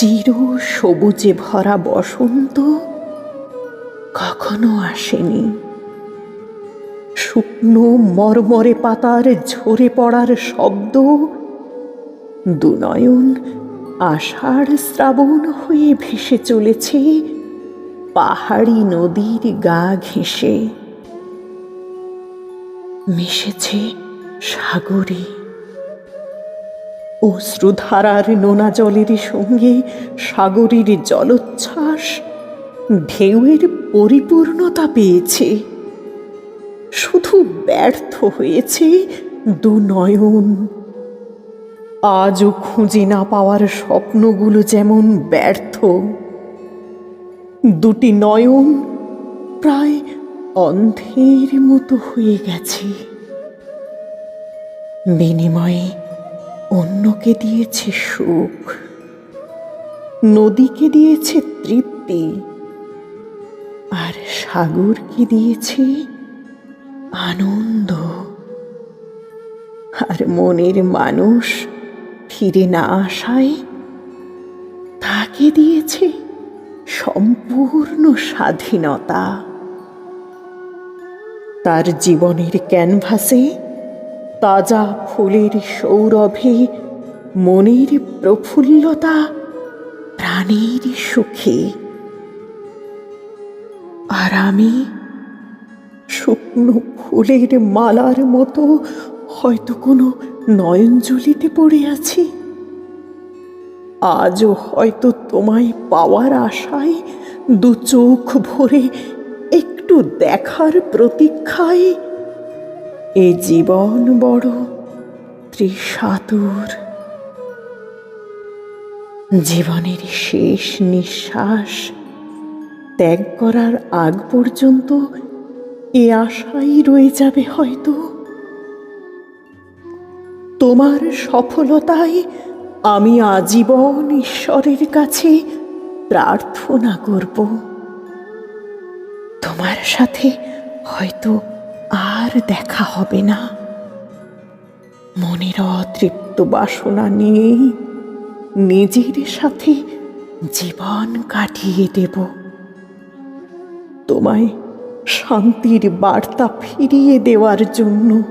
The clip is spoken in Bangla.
চির সবুজে ভরা বসন্ত কখনো আসেনি। শুকনো মরমরে পাতার ঝরে পড়ার শব্দ দুনয়ন আষাঢ় শ্রাবণ হয়ে ভেসে চলেছে পাহাড়ি নদীর গা ঘেঁষে। মিশেছে সাগরে। অশ্রুধারার নোনা জলের সঙ্গে সাগরের জলোচ্ছ্বাস ঢেউয়ের পরিপূর্ণতা পেয়েছে। শুধু ব্যর্থ হয়েছে দু নয়ন। আজও খুঁজে না পাওয়ার স্বপ্নগুলো যেমন ব্যর্থ। দুটি নয়ন প্রায় অন্ধের মতো হয়ে গেছে। বিনিময়ে অন্যকে দিয়েছে সুখ, নদীকে দিয়েছে তৃপ্তি, আর সাগরকে দিয়েছে আনন্দ। আর মনের মানুষ ফিরে না আসায় তাকে দিয়েছে সম্পূর্ণ স্বাধীনতা। তার জীবনের ক্যানভাসে তাজা ফুলের সৌরভে মনের প্রফুল্লতা প্রাণের সুখে। আর আমি শুকনো ফুলের মালার মতো হয়তো কোনো নয়নজলিতে পড়ে আছি। আজও হয়তো তোমায় পাওয়ার আশায় দু চোখ ভরে একটু দেখার প্রতীক্ষায় এ জীবন বড় ত্রিসাতুর জীবনের শেষ নিঃশ্বাস ত্যাগ করার আগ পর্যন্ত এ আশাই রয়ে যাবে হয়তো। তোমার সফলতায় আমি আজীবন ঈশ্বরের কাছে প্রার্থনা করব। তোমার সাথে হয়তো আর দেখা হবে না। মনের অতৃপ্ত বাসনা নিয়েই নিজের সাথে জীবন কাটিয়ে দেব। তোমায় শান্তির বার্তা ফিরিয়ে দেওয়ার জন্য